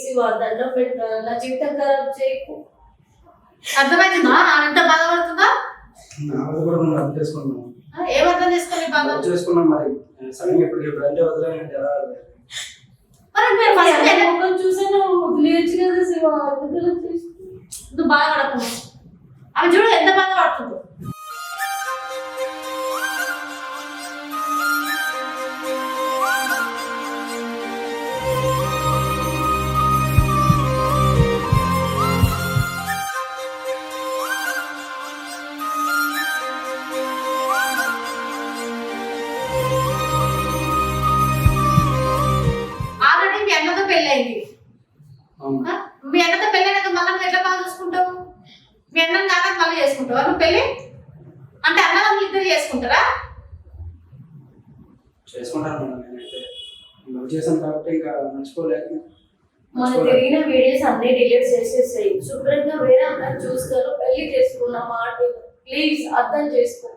శివ దండం పెడతాను నా జీవితం ఖరాబ్ చేయకు. అర్థమైందా ఎంత బాధపడుతుందా? అర్థం చేసుకోండి బాధ? చేసుకున్నాం మరి. సడన్ ఇప్పుడు ఇప్పుడు అంటే వదిలేయండి ఎలా ఆమె చూడు ఎంత బాధపడుతుందో. మీ అన్నతో పెళ్ళైనాక మళ్ళీ నువ్వు ఎట్లా బాగా చూసుకుంటావు? మీ అన్నని కాక మళ్ళీ చేసుకుంటావా? నువ్వు పెళ్ళి? అంటే అన్నదమ్ములు ఇద్దరు చేసుకుంటారా? చేసుకుంటాను లవ్ చేశాను కాబట్టి ఇంకా మర్చిపోలేక మన తిరిగిన వీడియోస్ అన్ని డిలీట్ చేసేసాయి. శుభ్రంగా వేరే అమ్మాయిని చూస్తాను పెళ్ళి చేసుకున్న మాట ప్లీజ్ అర్థం చేసుకో.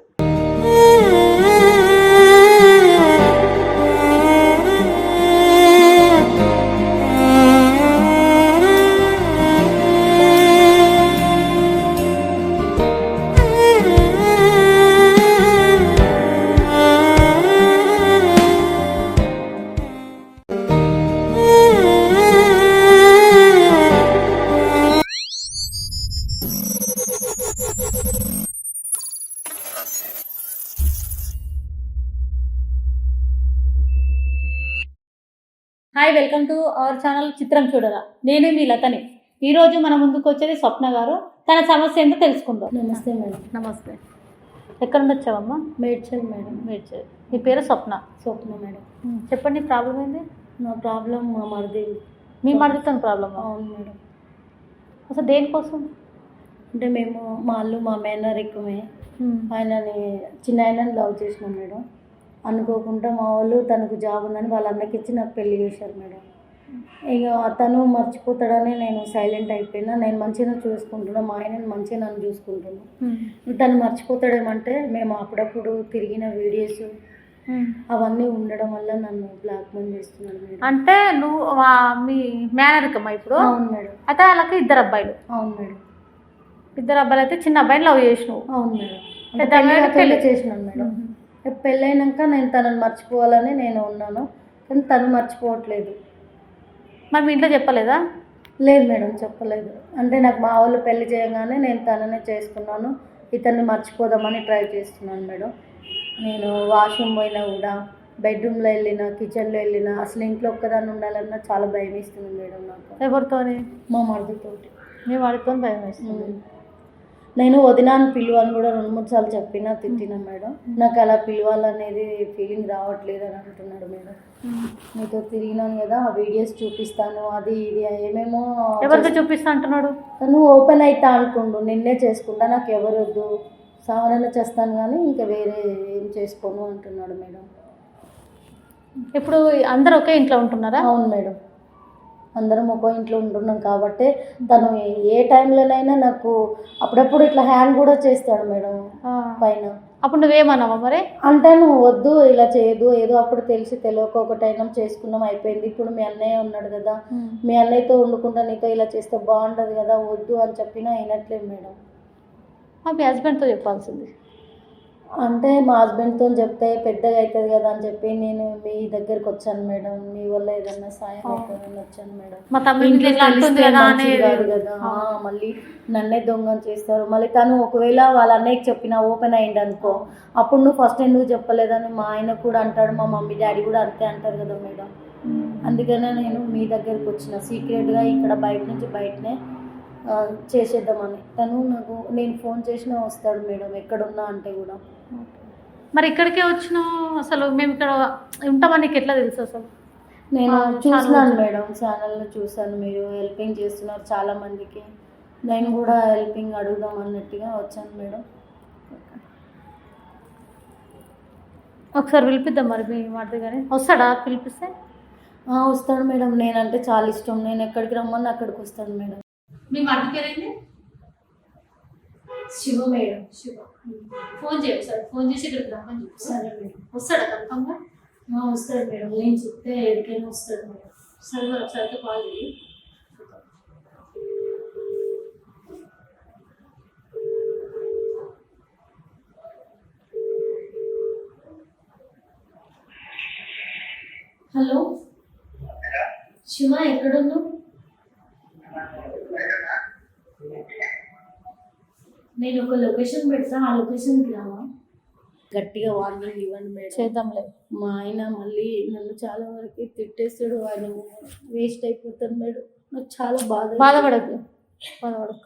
వెల్కమ్ టు అవర్ ఛానల్ చిత్రం చూడరా? నేను మీ లతని. ఈరోజు మన ముందుకు వచ్చేది స్వప్న గారు. తన సమస్య ఏంటో తెలుసుకుందాం. నమస్తే మేడం. నమస్తే. ఎక్కడ నుండి వచ్చావమ్మా మేడ్చల్ మేడం. మేడ్చల్. నీ పేరు స్వప్న? స్వప్న మేడం. చెప్పండి ప్రాబ్లం ఏంది? నా ప్రాబ్లం మా మరిది. మీ మడితో ప్రాబ్లమ్? అవును మేడం. అసలు దేనికోసం? అంటే మేము మా అల్లు మా మేనరికమే ఆయనని చిన్న ఆయనని లవ్ చేసినాం మేడం. అనుకోకుండా మా వాళ్ళు తనకు జాబ్ ఉందని వాళ్ళ అన్నకి ఇచ్చి నాకు పెళ్ళి చేశారు మేడం. ఇక అతను మర్చిపోతాడని నేను సైలెంట్ అయిపోయినా నేను మంచిగా చూసుకుంటున్నా మా ఆయనని మంచిగా నన్ను చూసుకుంటున్నా. తను మర్చిపోతాడేమంటే మేము అప్పుడప్పుడు తిరిగిన వీడియోస్ అవన్నీ ఉండడం వల్ల నన్ను బ్లాక్మెయిల్ చేస్తున్నాడు మేడం. అంటే నువ్వు మీ మేనరికమ్మా ఇప్పుడు? అవును మేడం. అయితే వాళ్ళకి ఇద్దరు అబ్బాయిలు? అవును మేడం. ఇద్దరు అబ్బాయిలు అయితే చిన్న అబ్బాయిని లవ్ చేసినావు. అవును మేడం. పెద్ద పెళ్ళి పెళ్ళి. చేసినాను మేడం. పెళ్ళైనాక నేను తనని మర్చిపోవాలని నేను ఉన్నాను కానీ తను మర్చిపోవట్లేదు. మరి మీ ఇంట్లో చెప్పలేదా? లేదు మేడం చెప్పలేదు. అంటే నాకు మా వాళ్ళు పెళ్ళి చేయగానే నేను తననే చేసుకున్నాను ఇతన్ని మర్చిపోదామని ట్రై చేస్తున్నాను మేడం. నేను వాష్రూమ్ పోయినా కూడా బెడ్రూమ్లో వెళ్ళినా కిచెన్లో వెళ్ళినా అసలు ఇంట్లో ఒక్కదాన్ని ఉండాలన్నా చాలా భయం వేస్తుంది మేడం నాకు. ఎవరితోని? మా మరిదితోటి. మీ వాడితో భయం వేస్తుంది నేను వదినాన్ని పిలువని కూడా రెండు మూడు సార్లు చెప్పినా తిట్టినా మేడం. నాకు అలా పిలవాలనేది ఫీలింగ్ రావట్లేదు అని అంటున్నాడు మేడం. మీతో తిరిగినాను కదా ఆ వీడియోస్ చూపిస్తాను అది ఇది ఏమేమో ఎవరికి చూపిస్తా అంటున్నాడు? తను ఓపెన్ అవుతా అనుకుండు నిన్నే చేసుకుంటా నాకు ఎవరు వద్దు సావనైనా చేస్తాను కానీ ఇంకా వేరే ఏం చేసుకోను అంటున్నాడు మేడం. ఇప్పుడు అందరు ఒకే ఇంట్లో ఉంటున్నారా? అవును మేడం. అందరం ఒక ఇంట్లో ఉంటున్నాం కాబట్టి తను ఏ టైంలోనైనా నాకు అప్పుడప్పుడు ఇట్లా హ్యాండ్ కూడా చేస్తాడు మేడం. పైన. అప్పుడు నువ్వేమన్నావా మరి? అంటే నువ్వు వద్దు ఇలా చేయదు ఏదో అప్పుడు తెలిసి తెలియక ఒకటైనా చేసుకున్నాం అయిపోయింది. ఇప్పుడు మీ అన్నయ్య ఉన్నాడు కదా మీ అన్నయ్యతో వండుకుంటా నీతో ఇలా చేస్తే బాగుండదు కదా వద్దు అని చెప్పినా అయినట్లేదు మేడం. మా మీ హస్బెండ్తో చెప్పాల్సింది. అంటే మా హస్బెండ్తో చెప్తే పెద్దగా అవుతుంది కదా అని చెప్పి నేను మీ దగ్గరికి వచ్చాను మేడం. మీ వల్ల ఏదైనా సాయం అవుతుందని వచ్చాను మేడం. మా కదా మళ్ళీ నన్నే దొంగని చేస్తారు. మళ్ళీ తను ఒకవేళ వాళ్ళ అన్నయ్యకి చెప్పిన ఓపెన్ అయ్యింది అనుకో అప్పుడు నువ్వు ఫస్ట్ ఎందుకు చెప్పలేదని మా ఆయన కూడా అంటాడు మా మమ్మీ డాడీ కూడా అంతే అంటారు కదా మేడం. అందుకనే నేను మీ దగ్గరికి వచ్చిన. సీక్రెట్గా ఇక్కడ బయట నుంచి బయటనే చేసేద్దామని. తను నాకు నేను ఫోన్ చేసినా వస్తాడు మేడం ఎక్కడున్నా అంటే కూడా. మరి ఇక్కడికే వచ్చినావు అసలు మేము ఇక్కడ ఉంటామని నీకు ఎట్లా తెలుసు అసలు? నేను చూసినాను ఛానల్ మేడం ఛానల్లో చూసాను మీరు హెల్పింగ్ చేస్తున్నారు చాలా మందికి నేను కూడా హెల్పింగ్ అడుగుదాం అన్నట్టుగా వచ్చాను మేడం. ఒకసారి పిలిపిద్దాం మరి మీ వాడితే కానీ. వస్తాడా పిలిపిస్తే? వస్తాడు మేడం. నేనంటే చాలా ఇష్టం. నేను ఎక్కడికి రమ్మని అక్కడికి వస్తాను మేడం. మీ మర్ద పేరేంటి శివ మేడం. శివ. ఫోన్ చేయండి సార్. ఫోన్ చేసి ఇక్కడికి రమ్మని చెప్పి. సరే మేడం. వస్తాడు కన్ఫామ్గా? వస్తాడు మేడం. నేను చెప్తే ఎక్కడికైనా వస్తాడు మేడం. సరే మరి ఒకసారి కాల్ చేయి హలో? శివ ఎక్కడున్నావు? నేను ఒక లొకేషన్ పెడతా ఆ లొకేషన్కి రావా? గట్టిగా వార్నింగ్ ఇవ్వండి మేడం. చేద్దాంలే. మా ఆయన మళ్ళీ నన్ను చాలా వరకు తిట్టేస్తాడు ఆయన వేస్ట్ అయిపోతాను మేడం. నాకు చాలా బాధ బాధపడకు. బాధపడకు.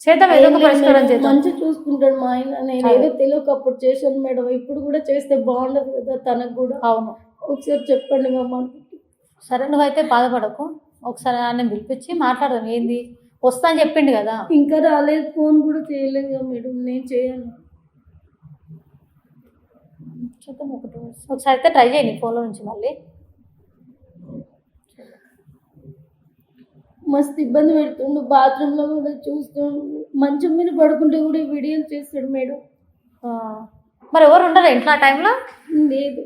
చేద్దాం ఏదో ఒక పరిష్కారం చేద్దాం. మంచి చూసుకుంటాడు మా ఆయన. నేను ఏదో తెలియక అప్పుడు చేశాను మేడం. ఇప్పుడు కూడా చేస్తే బాగుండదు కదా తనకు కూడా. అవును. ఒకసారి చెప్పండి మా సరే నువ్వైతే బాధపడకు. ఒకసారి ఆయన పిలిపించి మాట్లాడదాం ఏంది? వస్తా అని చెప్పిండు కదా. ఇంకా రాలేదు ఫోన్ కూడా చేయలేదు కదా మేడం నేను చేయను. చూద్దాం ఒకటి ఒకసారి అయితే ట్రై చేయండి ఫోన్లో నుంచి మళ్ళీ. మస్తు ఇబ్బంది పెడుతుండు బాత్రూంలో కూడా చూస్తుండు మంచం మీద పడుకుంటే కూడా వీడియోలు చేస్తాడు మేడం. మరి ఎవరు ఉండరు ఇంట్లో ఆ టైంలో? లేదు.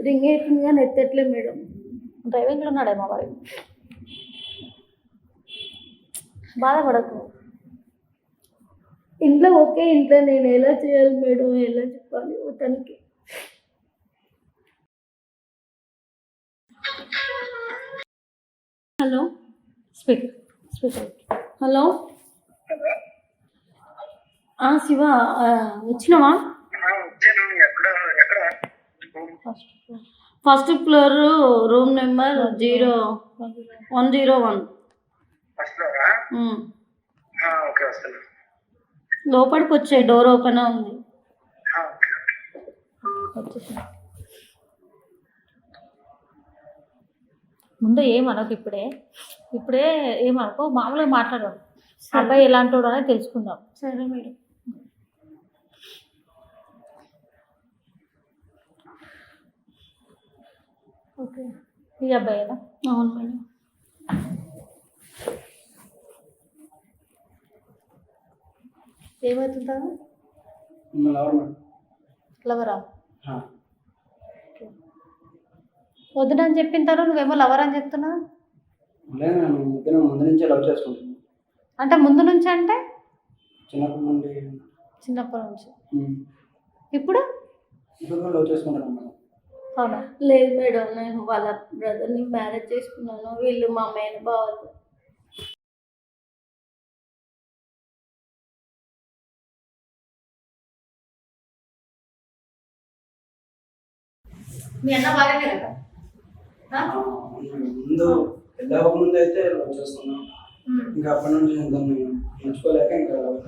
రింగ్ అవుతుంది కానీ ఎత్తట్లే మేడం. డ్రైవింగ్లో ఉన్నాడేమో మరి. బాధపడకు. ఇంట్లో ఒకే ఇంట్లో నేను ఎలా చేయాలి మేడం? ఎలా చెప్పాలి? తనకి. హలో. స్పీక్. స్పీక్. హలో. ఆ, శివ వచ్చినావా? వచ్చాను. ఎక్కడ? ఎక్కడ? First first floor room number zero one zero one. లోపలికి వచ్చే డోర్ ఓపెన్ ఉంది ముందు ఏమనకు ఇప్పుడే. ఇప్పుడే ఏమనుకో మామూలుగా మాట్లాడదాం. అబ్బాయి ఎలాంటి వాడు అనేది తెలుసుకుందాం. సరే మేడం. ఓకే. ఈ అబ్బాయినా? అవును మేడం. ఏమవుతుందా లవరా? చెప్పిన తర్వాత నువ్వేమో లవర్ అని చెప్తున్నా? ముందు నుంచే లవ్ అంటే ముందు నుంచి అంటే? చిన్నప్పటి నుండి. చిన్నప్పటి నుంచి. ఇప్పుడు? లవ్ చేసుకుంటాను అవునా? లేదు మేడం నేను వాళ్ళ బ్రదర్ని మ్యారేజ్ చేసుకున్నాను వీళ్ళు మా మేనబావాలు మీ అన్న బాగానే కదా. ముందు పెళ్ళి అవ్వకముందు అయితే ఉమ్. ఇంకా అప్పటి నుంచి దాన్ని మర్చిపోలేక ఇంకా లవ్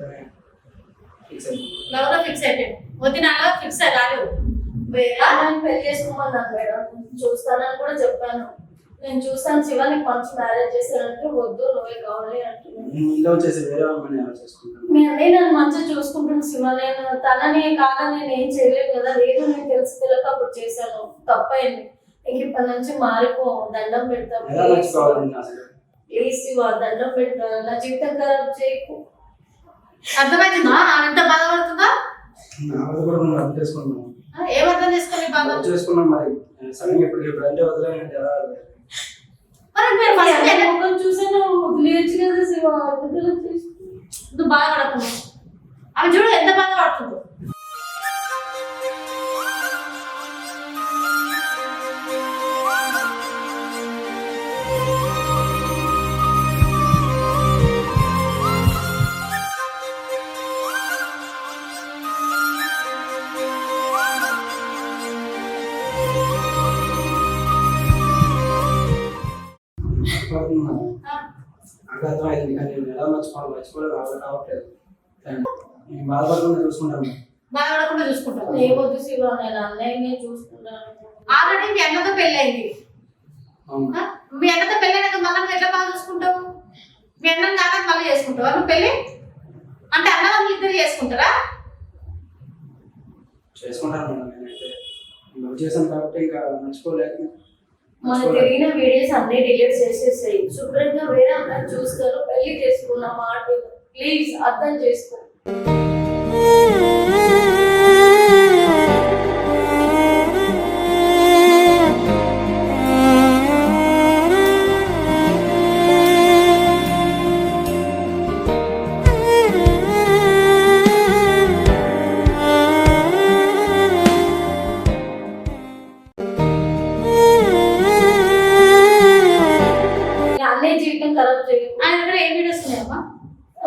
ఫిక్స్ అయ్యింది లవ్ ఫిక్స్ అయిపోయాడు వదినాలో ఫిక్స్ కాలేదు వేరే పెళ్ళి చేసుకోమన్నాను మేడం. చూస్తానని కూడా చెప్పాను. నేను చూస్తాను శివ నీకు మంచి మ్యారేజ్ చేశానంటే వద్దు నువ్వే కావాలి అంటున్నాను చేసుకుంటాను మీ అన్నయ్య నన్ను మంచిగా చూసుకుంటున్నాను శివ నేను తనని కాదని నేను ఏం చేయలేదు కదా లేదు నేను తెలిసి తెలియక అప్పుడు చేశాను. తప్పైంది. ఇంక ఇప్పటి నుంచి మారిపో దండం పెడతాం. ప్లీజ్ శివ దండం పెడతా. నా జీవితం ఖరాబ్ చేయకు. అర్థమైందా ఎంత బాధపడుతుందో? ఆవిడ కూడా మనం లవ్ చేసుకున్నాం బాధ మరి సడన్గా ఇప్పుడు ఇప్పుడు అంటే వదిలేయండి ఎలా వదిలేయాలి? మరి మీరు ఫస్ట్ ఫస్ట్ ముఖం చూసాను వదిలేయచ్చు కదా శివ వదిలేయ్ చేసి. నువ్వు బాధపడకుండా ఆమె చూడు ఎంత బాధపడుతుందో మర్చిపోతున్నాను. నాకు అర్థమైంది కానీ నేను ఎలా మర్చిపోవాలి మర్చిపోలేదు ఆవిడ కావట్లేదు నేను బాధపడకుండా చూసుకుంటాను. బాధపడకుండా శివ నేను అన్నయ్యనే ఆల్రెడీ మీ అన్నతో ఆ? మీ అన్నతో పెళ్ళైనాక మళ్ళీ నువ్వు ఎట్లా బాగా చూసుకుంటావు? మీ అన్నం కాక మళ్ళీ చేసుకుంటావా? నువ్వు పెళ్ళి? అంటే అన్నదమ్ములు ఇద్దరు చేసుకుంటారా? చేసుకుంటాను మేడం నేనైతే. లవ్ చేశాను కాబట్టి ఇంకా మర్చిపోలేక మన తిరిగిన వీడియోస్ అన్ని డిలీట్ చేసేసాయి. శుభ్రంగా వేరే అమ్మాయిని చూస్తారు పెళ్ళి చేసుకున్న మాట ప్లీజ్ అర్థం చేసుకో.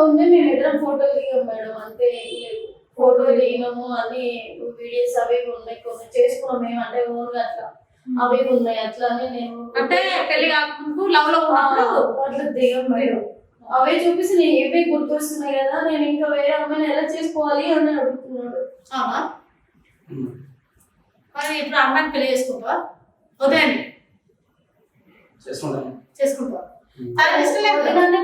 ఉంది మేము ఇద్దరం ఫోటోలు దిగాం మేడం. అంతే ఫోటోలు దిగినాము అన్ని వీడియోస్ అవి ఉన్నాయి. కొన్ని చేసుకున్నాం మేము అంటే ఓన్గా అట్లా. అవి ఉన్నాయి అట్లా అని నేను అంటే పెళ్ళి కాకముందు లవ్లో అట్లా దిగాం మేడం. అవే చూపిస్తే నేను ఏవే గుర్తొస్తున్నాయి కదా నేను ఇంకా వేరే అమ్మాయిని ఎలా చేసుకోవాలి అని అడుగుతున్నాడు. అవునా. మరి ఇప్పుడు అమ్మాయిని పెళ్ళి చేసుకుంటావా? వదిలేండి చేసుకుంటాను. చేసుకుంటావా?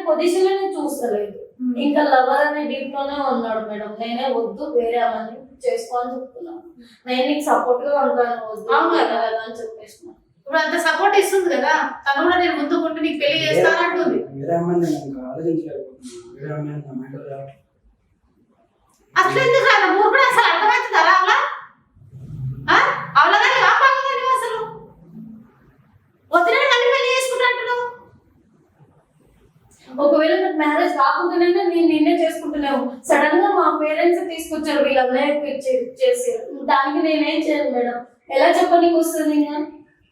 పొజిషన్లోనే చూస్తలేదు. ఉమ్. ఇంకా లవర్ అనే డీప్లోనే ఉన్నాడు మేడం. నేనే వద్దు వేరే అమ్మని చేసుకోవాలని చెప్తున్నాను నేను నీకు సపోర్ట్గా ఉంటాను వద్దు కదా. అని చెప్పేసిన. ఇప్పుడు అంత సపోర్ట్ ఇస్తుంది కదా. తను కూడా నేను ముందు కొంటూ నీకు పెళ్ళి చేస్తానంటుంది నేను. అసలు ఎందుకు రాదు మూడు కూడా అసలు అర్థమవుతుందా అవలా అవలగాని వాపాలని అసలు వదిన కలిపి పెళ్ళి చేసుకుంటాంటున్నావు ఒకవేళ నాకు మ్యారేజ్ కాకుండానే నేను నిన్నే చేసుకుంటున్నావు సడన్గా మా పేరెంట్స్ తీసుకొచ్చారు వీళ్ళ అన్నయ్య చేసి దానికి నేనేం చేయను మేడం? ఎలా చెప్పనీకి వస్తుంది ఇంకా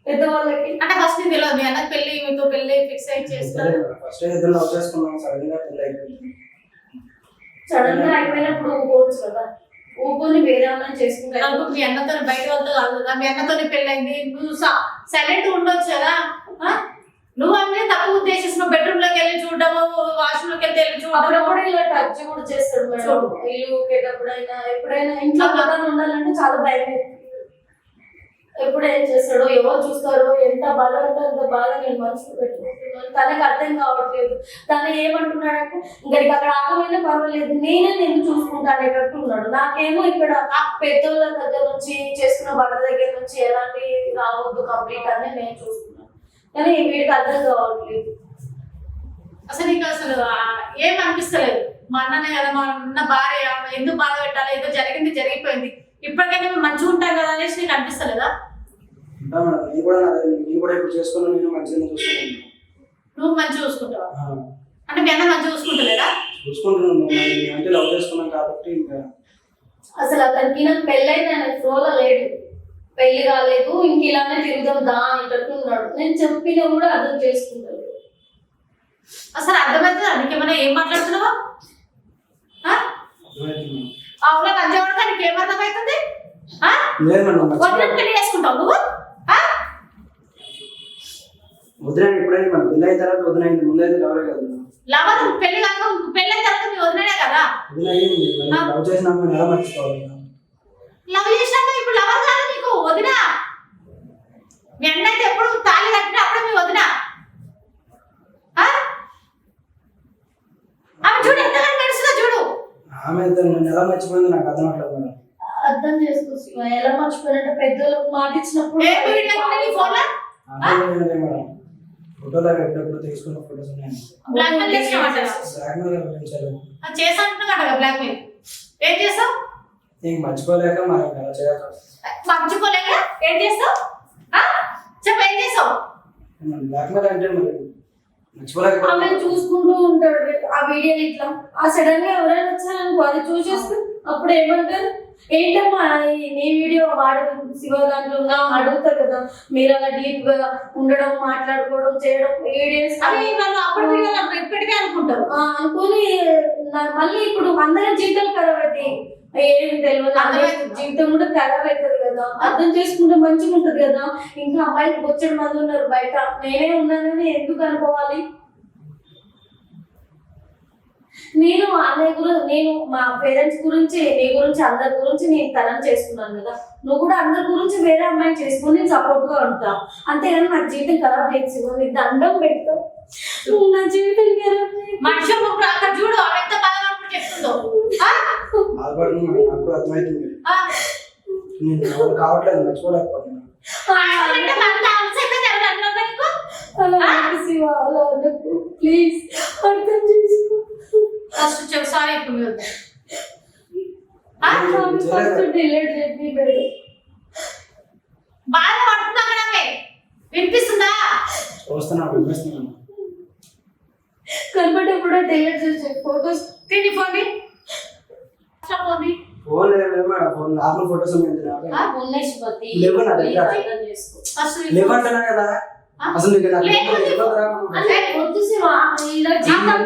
పెద్దవాళ్ళకి? అంటే ఫస్ట్ తెలియదు మీ అన్నకి పెళ్ళి మీతో పెళ్ళి ఫిక్స్ అయ్యి చేస్తారు. ఫస్ట్ ఇద్దరు లవ్ చేసుకున్నాం సడన్గా పెళ్ళి అయిపోయింది. సడన్గా అయిపోయినప్పుడు ఊపోవచ్చు కదా. ఊపుని వేరే అమ్మాయిని చేసుకుంటాను నాకు మీ అన్నతో బయట వాళ్ళతో కాదు కదా మీ అన్నతో పెళ్ళి అయింది. నువ్వు సైలెంట్ ఉండొచ్చు కదా? నువ్వు అన్నీ తప్పు ఉద్దేశిస్తున్నావు బెడ్రూమ్లోకి వెళ్ళి చూడడము వాష్రూమ్లోకి వెళ్ళి వెళ్ళి చూడడము. అప్పుడప్పుడు ఇలా టచ్ కూడా చేస్తాడు మేడం. ఇల్లు ఊకేటప్పుడైనా ఎప్పుడైనా ఇంట్లో పక్కన ఉండాలంటే చాలా భయం. ఎప్పుడు ఏం చేస్తాడో ఎవరు చూస్తారో ఎంత బాధ ఉంటే అంత బాధ నేను మనసులో పెట్టుకుంటున్నాను. తనకు అర్థం కావట్లేదు. తను ఏమంటున్నాడంటే ఇంకడికి అక్కడ ఆగమైనా పర్వాలేదు నేనే నేను చూసుకుంటా అనేటట్టు ఉన్నాడు. నాకేమో ఇక్కడ ఆ పెద్దోళ్ళ దగ్గర నుంచి చేసుకున్న బట్ట దగ్గర నుంచి ఎలాంటి రావద్దు కంప్లీట్ అని నేను చూసుకున్నాను. కానీ వీడికి అర్థం కావట్లేదు. అసలు నీకు అసలు ఏం అనిపిస్తలేదు? మా అన్ననే కదా మా అన్న భార్య ఎందుకు బాధ పెట్టాలి? ఏదో జరిగింది జరిగిపోయింది. ఇప్పటికైనా మేము మంచిగా ఉంటాం కదా అనేసి నీకు అనిపిస్తలేదా? ఉంటా మేడం నేను కూడా నా- నేను కూడా ఇప్పుడు చేసుకున్నాను నేను మంచిగానే చూసుకుంటాను నువ్వు మంచిగా చూసుకుంటావా? అంటే మీ అన్న మంచిగా చూసుకుంటలేదా? చూసుకుంటున్నాను నేను నేను అంటే లవ్ చేసుకున్నాను కాబట్టి ఇంకా. అసలు అతనికి నాకు పెళ్ళైంది ఆయన ఫ్లోలో లేడు. పెళ్ళి కాలేదు ఇంక ఇలానే తిరుగుదాం దా అనేటట్టు ఉన్నాడు నేను చెప్పినా కూడా అర్థం చేసుకుంటాడు అసలు అర్థమవుతుందా నీకేమైనా ఏం మాట్లాడుతున్నావా. అవునా లంచవాడక నీకు ఏం అర్థమవుతుంది. పెళ్ళి చేసుకుంటావు నువ్వు పెళ్ళి అయిన తర్వాత వదిలేండి ముందైతే లవరే కదా మేడం. లవర్ పెళ్ళి కాక పెళ్ళి అయిన తర్వాత మీ వదిలేనే కదా. లవ్ ఎలా మర్చిపోవాలి? లవ్ చేసినాక ఇప్పుడు లవర్ కాదు నీకు వదిన! మీ అన్న అయితే ఎప్పుడు తాళి కట్టినా అప్పుడు మీ వదిన. ఆ? ఆమె చూడు ఎంతగానో నడుస్తుందో చూడు. ఆమె ఎలా మర్చిపోయిందో నాకు అర్థం అవ్వట్లేదు మేడం. అర్థం చేసుకో శివ ఎలా మర్చిపోయినట్టు పెద్దలకు మాట ఇచ్చినప్పుడు ఏ వీడియో నీ ఫోన్లో? ఆమె ఏమైంది మేడం. ఫోటోలో ఎప్పుడెప్పుడు తీసుకున్న ఫోటోస్ ఉన్నాయి. బ్లాక్ మెయిల్ చేసినావంట బ్లాక్ మెయిల్ గురించారు చేసా అంటున్నా కదా బ్లాక్ మెయిల్. ఏం చేస్తావు ఇంక మర్చిపోలేక మరి అలా చేయక మర్చిపోలేక ఏం చేస్తావు? చెప్పు ఏం చేస్తావు? ఆమె చూసుకుంటూ ఉంటాడు ఆ వీడియోలు ఇట్లా. ఆ సడన్గా ఎవరైనా వచ్చారనుకో అది చూసేస్తే అప్పుడు ఏమంటారు? ఏంటమ్మా నీ వీడియో వాడు శివ దాంట్లో ఉందా? అని అడుగుతారు కదా. మీరు అలా డీప్గా ఉండడం మాట్లాడుకోవడం చేయడం వీడియోస్ అవి వాళ్ళు అప్పుడు ఇప్పటికే అనుకుంటారు. అనుకుని మళ్ళీ ఇప్పుడు అందరి జీవితాలు అవుతాయి ఏం తెలియదు? జీవితం కూడా ఖరాబ్ అవుతుంది కదా. అర్థం చేసుకుంటే మంచిగా ఉంటది కదా. ఇంకా అమ్మాయిలు బొచ్చడి మంది ఉన్నారు బయట. నేనే ఉన్నానని ఎందుకు అనుకోవాలి? నేను అన్నయ్య గురించి నేను మా పేరెంట్స్ గురించి నీ గురించి అందరి గురించి నేను తరం చేసుకున్నాను కదా. నువ్వు కూడా అందరి గురించి వేరే అమ్మాయిని చేసుకుని నేను సపోర్ట్గా ఉంటా. అంతేగాని నా జీవితం ఖరాబ్ చేసి దండం పెడతావు. నువ్వు నా జీవితం ఖరాబ్. మనిషి చూడు ఆమె ఎంత బాధపడుకుంటూ చెప్తుందో ఆ? బాధపడుతుంది మేడం. నాకు కూడా అర్థమవుతుంది ఆ? నేను ఎవరు కావట్లేదు అనకు. ప్లీజ్ అర్థం చేసుకో. First sorry. ఇప్పుడు? ఫస్ట్ డిలేట్ బాధ వినిపిస్తుందా? చూస్తున్నాను వినిపిస్తున్నాను కనబడేప్పుడు డిలేట్ చేసి ఫోటోస్ తిని ఫోన్ నార్మల్ ఫోటోస్ ఉన్నాయి నాకే. ఉన్నాయి లేవు నా దగ్గర. చేసుకో. ఫస్ట్ లేవంటున్నా కదా? అసలు నీకు. అంటే వద్దు శివ. ఇలా జీవితం.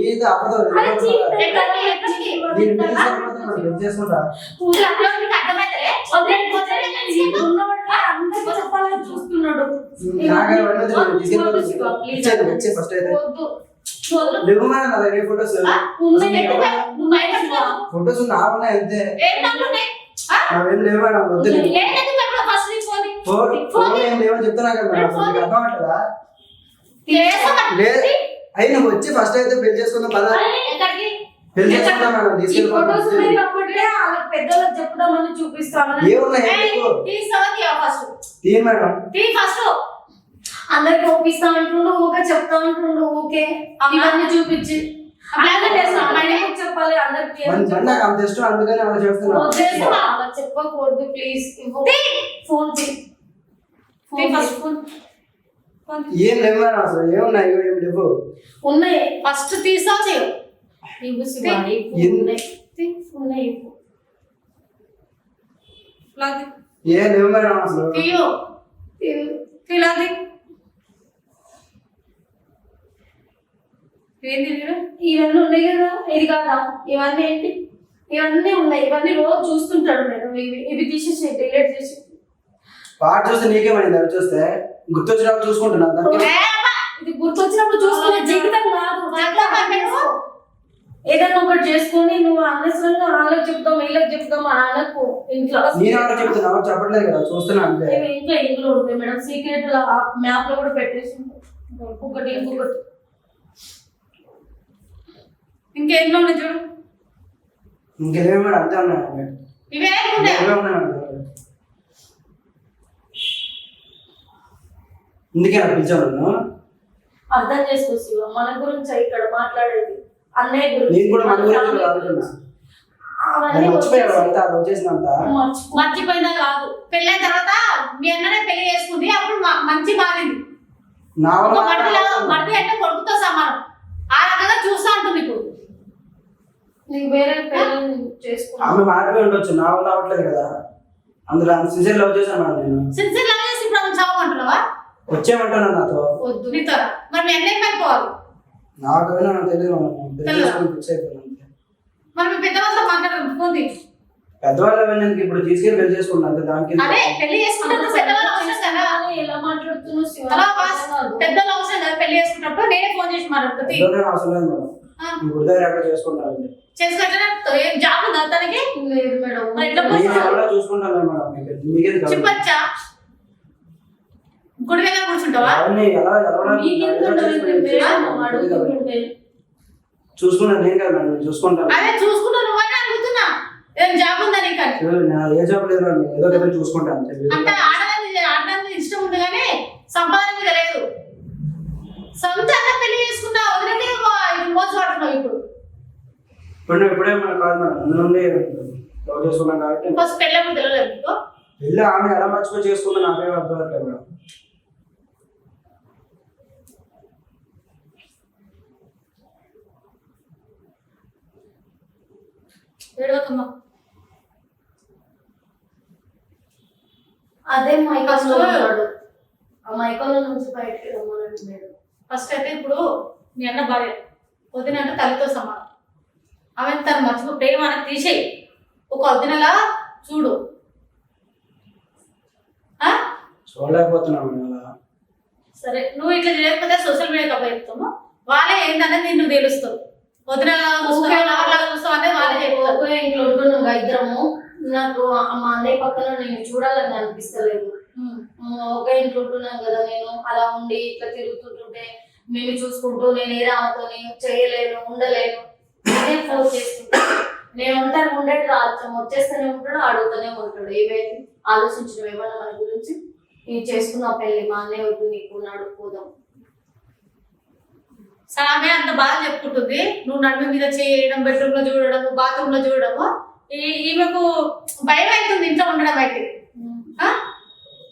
ఇది అబద్ధం అరే జీవితం ఎక్కడికి ఎక్కడికి? చేసుకుంటా? చెప్పాలని చూస్తున్నాడు. తీసుకెళ్ళి వచ్చే ఫస్ట్ అయితే. వద్దు. వద్దు. ఫోటోస్ అంతే. లేవా వద్దు ఫోన్ ఏం లేవని చెప్తున్నా కదా మేడం అర్థం అవట్లేదా చేసావా? లేదు నువ్వు వచ్చి ఫస్ట్ అయితే పెళ్ళి చేసుకుందాం పదా? పెళ్ళి చేసుకుందాం మేడం తీసుకెళ్ళి చూపిస్తామని ఏమున్నాయి ఏయ్, ఎందుకు? తీస్తావా తీయవా ఫస్ట్? తీయ మేడం. అందరికి ఒప్పిస్తా అంటుండు ఊకే చెప్తా అంటుండు ఊకే? ఇవన్నీ చూపించి. చెప్పాలి అందరికి. చెప్పకూడదు ప్లీజ్. తీ. ఫోన్ తీ. తీ ఫోన్ ఫస్ట్. ఏం లేవు మేడం అసలు? ఏమున్నాయి? ఏం లేవు. ఉన్నాయి. ఫస్ట్ తీసావు చేయవు ఇవ్వు శివ, తీ. ఇవ్వు. ఎన్ని- ఉన్నాయి. తీ, ఉన్నాయి ఇవ్వు. లాగి. ఏం లేవు మేడం అసలు? తీయు. తీలాది ఏంది వీడు? ఇవన్నీ ఉన్నాయి కదా. ఇది కాదా? ఇవన్నీ ఏంటి? ఇవన్నీ ఉన్నాయి. ఇవన్నీ రోజు చూస్తుంటాడు మేడం. ఇవి ఇవి తీసేసి డిలీట్ చేసి పాట చూస్తే నీకేమైంది అవి చూస్తే గుర్తొచ్చినప్పుడు చూసుకుంటున్నా. దానికి ఏ అబ్బా. ఇది గుర్తొచ్చినప్పుడు చూసుకునే జీవితం కాదు? ఏదైనా ఒకటి చేసుకొని నువ్వు అనవసరంగా వాళ్ళకి చెప్తాం వీళ్ళకి చెప్తాం అని అనకు. ఇంట్లో నేను చెప్తున్నా? చెప్పట్లేదు కదా. చూస్తున్నా అంతే. ఇవి ఇంట్లో ఇంట్లో ఉంటాయి మేడం. సీక్రెట్ మ్యాప్లో కూడా పెట్టేసి ఇంకొకటి ఇంకొకటి. ఇంకేంట్లో ఉన్నాయి చూడు. ఇంకేమో మేడం అంతే ఉన్నాయి ఇవే ఉన్నాయి ఇందుకే నాకు పిలిచాను అర్థం చేసుకో శివ మన గురించి ఇక్కడ మాట్లాడేది అన్నయ్య గురించి. నేను కూడా మన గురించి మర్చిపోయిందా కాదు. పెళ్ళైన తర్వాత మీ అన్ననే పెళ్ళి చేసుకుంది. అప్పుడు మా- మంచి మారింది. మడిలో మడిది అంటే కొడుకుతో సమానం. ఆ రకంగా చూస్తా ఉంటుంది ఇప్పుడు నీకు వేరే పెళ్ళి చేసుకున్నా ఆమె మారిపోయి ఉండొచ్చు. నా వల్ల అవ్వట్లేదు కదా. అందులో సిన్సియర్ లవ్ చేశాను మేడం నేను. సిన్సియర్ లవ్ చేసి ఇప్పుడు ఆమె చావమంటున్నావా వచ్చేయమంటాను నాతో. వద్దు నీతో మరి మీ అన్నయ్య పడిపోవాలి నాకు ఏమైనా నాకు తెలియదు. మరి మీ పెద్దవాళ్ళతో మాట్లాడదు. పోతే పెద్దవాళ్ళు అవన్నీ ఇప్పుడు తీసుకెళ్ళి పెళ్ళి చేసుకున్నాను అంతే. దానికి అదే పెళ్ళి చేసుకుంటే పెద్దవాళ్ళు అవసరం కదా. ఎలా మాట్లాడుతున్నావు కాదు. పెద్దవాళ్ళు అవసరం కదా పెళ్ళి చేసుకున్నప్పుడు నేనే ఫోన్ చేసి మాట్లాడుతుంది అవసరం లేదు మేడం. గుడి దగ్గర ఎక్కడ చేసుకుంటాను చేసుకుంటే ఏం జాబ్ ఉందా తనకి? లేదు మేడం. మరి ఎట్లా నేను ఎవరో చూసుకుంటాను మేడం చెప్పచ్చా? గుడి దగ్గర కూర్చుంటావా? చూసుకున్నాను నేను కదా మేడం నేను చూసుకుంటాను అదే అడుగుతున్నా. ఏం జాబ్ ఉందా నీకు ఏదో ఏ జాబ్ లేదు ఏదో ఒకటి చూసుకుంటాను అంతే. అంటే ఆడదాన్ని ఆడదాన్ని ఇష్టం ఉంది కానీ సంపాదన మీద లేదు. సొంత అన్న పెళ్ళి చేసుకున్నా వదిలేదే మోసపడుతున్నావు ఇప్పుడు. ఇప్పుడు నువ్వు కాదు మేడం లవ్ చేసుకున్నాను కాబట్టి. ఫస్ట్ తెలియలేదు వెళ్ళి ఆమె ఎలా మర్చిపోయి చేసుకుంటే నాకేం అర్థం అవ్వట్లేదు మేడం. ఏడవకమ్మా. అదే మైకంలో ఉన్నాడు. ఆ మైకంలో నుంచి బయటికి రమ్మనంటున్నాడు ఫస్ట్ అయితే ఇప్పుడు మీ అన్న భార్య వదిన అంటే తల్లితో సమానం. ఆమె తను మర్చిపో ప్రేమ అనేది తీసేయి. ఒక వదినలా చూడు. అలా. సరే నువ్వు ఇట్లా చేయకపోతే సోషల్ మీడియాకి అప్లై చెప్తాము వాళ్ళే ఏంటనేది నిన్ను తెలుస్తావు వదినలా చూస్తావు అనేది వాళ్ళే చెప్తారు. ఇంట్లో ఉంటున్నాం ఇద్దరము. నాకు మా అన్నయ్య పక్కన నేను చూడాలని అనిపిస్తలేదు. ఒకే ఇంట్లో ఉంటున్నాం కదా నేను. అలా ఉండి ఇట్లా తిరుగుతుంటుంటే మేము చూసుకుంటూ నేను ఏ రామతోని చేయలేను ఉండలేను. నేనే ఫోన్ చేస్తుంటా నేను ఉంటాను ఉండేది ఆలోచన వచ్చేస్తూనే ఉంటాడు అడుగుతూనే ఉంటాడు. ఏమైంది ఆలోచించడం ఏమన్నా మన గురించి? నేను చేసుకున్న పెళ్ళి మా అన్నయ్య వద్దు నీకు నాడు పోదాం సరే ఆమె అంత బాగా చెప్పుకుంటుంది. నువ్వు నడుము మీద చేయడం బెడ్రూమ్లో చూడడము బాత్రూమ్లో చూడడము ఈ- ఈమెకు భయం అవుతుంది ఇంట్లో ఉండడం అయితే. ఆ?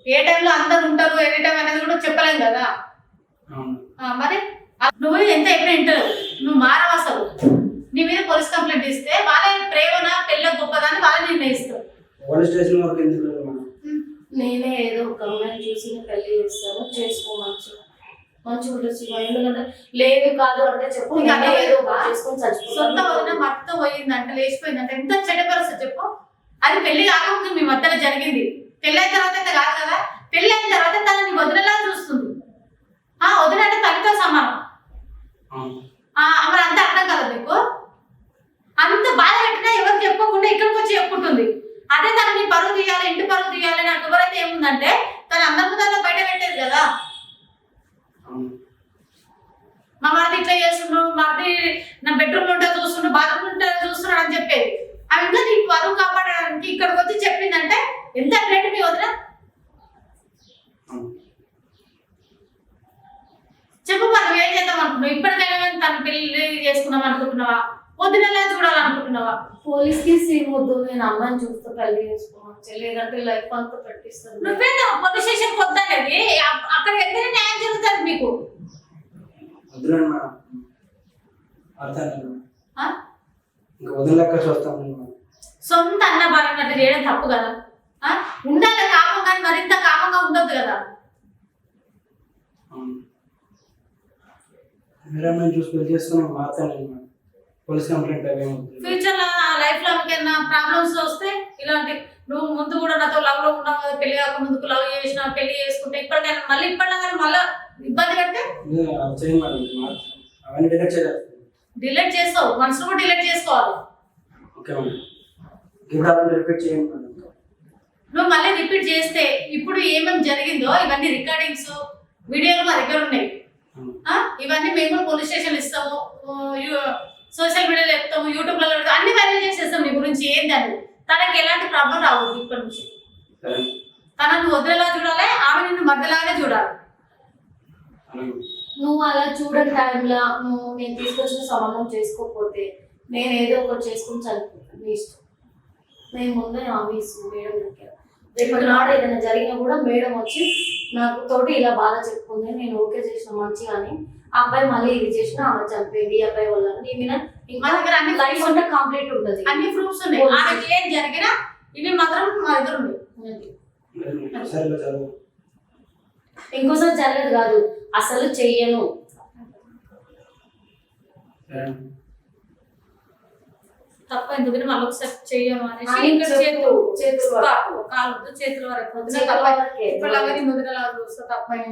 ఏ టైంలో అందరు ఉంటారు ఎనీ టైం అనేది కూడా చెప్పలేం కదా. మరి? ఆ, నువ్వు ఎంత ఎప్పుడు వింటారు నువ్వు మారవు అసలు. నీ మీద పోలీస్ కంప్లైంట్ ఇస్తే వాళ్ళే ప్రేమన పెళ్ళ గొప్పదాన్ని వాళ్ళే నిర్ణయిస్తారు. పోలీస్ స్టేషన్ వరకు ఎందుకు లేదు మేడం నేనే ఏదో ఒక అమ్మాయిని చూసి పెళ్ళి చేస్తాను చేసుకో మంచిగా మంచిగా ఉంటుంది. ఎందుకంటే లేదు కాదు అంటే చెప్పు. ఏదో సొంత వదిన భర్త పోయిందంట లేచిపోయిందంట. ఎంత చెడ్డ పరిస్థితి చెప్పు. అది పెళ్ళి కాకముందు మీ మధ్యలో జరిగింది. పెళ్ళి అయిన తర్వాత అయితే కాదు కదా? పెళ్ళి అయిన తర్వాత తనని వదిలేలా చూస్తుంది. ఆ వదిన అంటే తల్లితో సమానం. మరి అంత అర్థం కదా నీకు అంత బాధ పెట్టినా ఎవరు చెప్పకుండా ఇక్కడికి వచ్చి చెప్పుకుంటుంది. అదే తన నీ పరువు తీయాలి ఇంటి పరువు తీయాలి నాకు ఎవరైతే ఏముందంటే తన అందరి ముందర బయట పెట్టేది కదా. మా మరిది ఇట్లా చేస్తుండ్రు మరిది నా బెడ్రూమ్ ఉంటే చూస్తుండ్రు బాత్రూమ్ ఉంటే చూస్తున్నాడు అని చెప్పేది. అవి ఇంకా నీ పరువు కాపాడడానికి ఇక్కడికి వచ్చి చెప్పిందంటే ఎంత గ్రేట్ మీ వదిన. చెప్పు నువ్వు ఏం చేద్దాం అనుకుంటున్నావు? ఇప్పటికైనా కానీ తన పెళ్ళి చేసుకుందాం అనుకుంటున్నావా? వదినలా చూడాలనుకుంటున్నావా? పోలీస్కి సీన్ వద్దు నేను అమ్మాయిని చూస్తూ పెళ్ళి చేసుకోవచ్చు లేదంటే లైఫ్ అంతా పెట్టిస్తాను నువ్వేందా పోలీస్ స్టేషన్ వద్దనేది అక్కడ వెళ్తేనే న్యాయం జరుగుతుంది మీకు? మేడం. అర్థం? ఇంకా వదిలేక చూస్తాను. సొంత అన్న భార్యను అట్లా చేయడం తప్పు కదా? ఉండాలి కామం కానీ మరింత కామంగా ఉండొద్దు కదా? అమ్మాయిని చూసి పెళ్ళి చేసుకున్నాం మారుతాను మేడం. పోలీస్ కంప్లైంట్ అవి ఫ్యూచర్లో లైఫ్లో ఏమైనా ప్రాబ్లమ్స్ వస్తే ఇలాంటి నువ్వు ముందు కూడా నాతో లవ్లో ఉన్నావు కదా పెళ్ళి కాక ముందుకు లవ్ చేసిన పెళ్ళి చేసుకుంటే ఇప్పటికైనా మళ్ళీ ఇప్పటిలా కానీ మళ్ళీ ఇబ్బంది పెడితే? అవన్నీ డిలెక్ట్ చేయాలి. డిలీట్ చేస్తావు మనసులో కూడా డిలీట్ చేసుకోవాలి. ఓకే మేడం ఇప్పుడు అలాంటి రిపీట్ చేయండి మేడం నువ్వు మళ్ళీ రిపీట్ చేస్తే ఇప్పుడు ఏమేమి జరిగిందో ఇవన్నీ రికార్డింగ్స్ వీడియోలు మా దగ్గర ఉన్నాయి? ఇవన్నీ మేము పోలీస్ స్టేషన్ ఇస్తాము. సోషల్ మీడియాలో చెప్తాము యూట్యూబ్లలో పెడతాము అన్ని వైరల్ చేసేస్తాం నీ గురించి ఏందని తనకి ఎలాంటి ప్రాబ్లం రావద్దు ఇప్పటి నుంచి. తనను వదిలేలా చూడాలి ఆమె నిన్ను మధ్యలాగానే చూడాలి. నువ్వు అలా చూడని టైంలో నువ్వు నేను తీసుకొచ్చిన సంబంధం చేసుకోకపోతే నేను ఏదో ఒకటి చేసుకుని చనిపోతాను నీ ఇష్టం. నేను ముందే ఆఫీస్ మేడం దగ్గర రేపటి నాడు ఏదైనా జరిగినా కూడా మేడం వచ్చి నాకు తోటి ఇలా బాగా చెప్పుకుంది నేను ఓకే చేసిన మంచిగా అని అబ్బాయి మళ్ళీ ఇది చేసిన ఆమె చనిపోయింది ఈ అబ్బాయి వల్ల నీ మీద మా దగ్గర అన్ని లైఫ్ అంతా కంప్లీట్ ఉంటుంది. అన్ని ప్రూఫ్స్ ఉన్నాయి. ఆమెకి ఏం జరిగినా ఇవి మాత్రం మా దగ్గర ఉన్నాయి ఇంకోసారి జరగదు కాదు. అసలు చెయ్యను. సరే. తప్ప ఎందుకంటే మళ్ళీ ఒకసారి చెయ్యము అనేసి. చేతులు చేతులు. కాలు చేతుల వరకు. వద్దు. చేతుల తప్ప వరకే. ఇప్పటిలాగా నీ ముద్రలా చూస్తా కావాలి?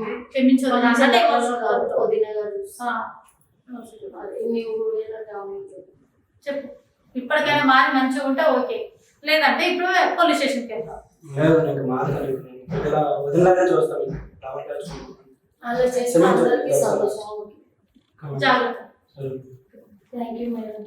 చెప్పు. ఇప్పటికైనా మారి మంచిగా ఉంటే ఓకే. లేదంటే ఇప్పుడు పోలీస్ స్టేషన్కి వెళ్తాం జాగ్రత్త. Thank you madam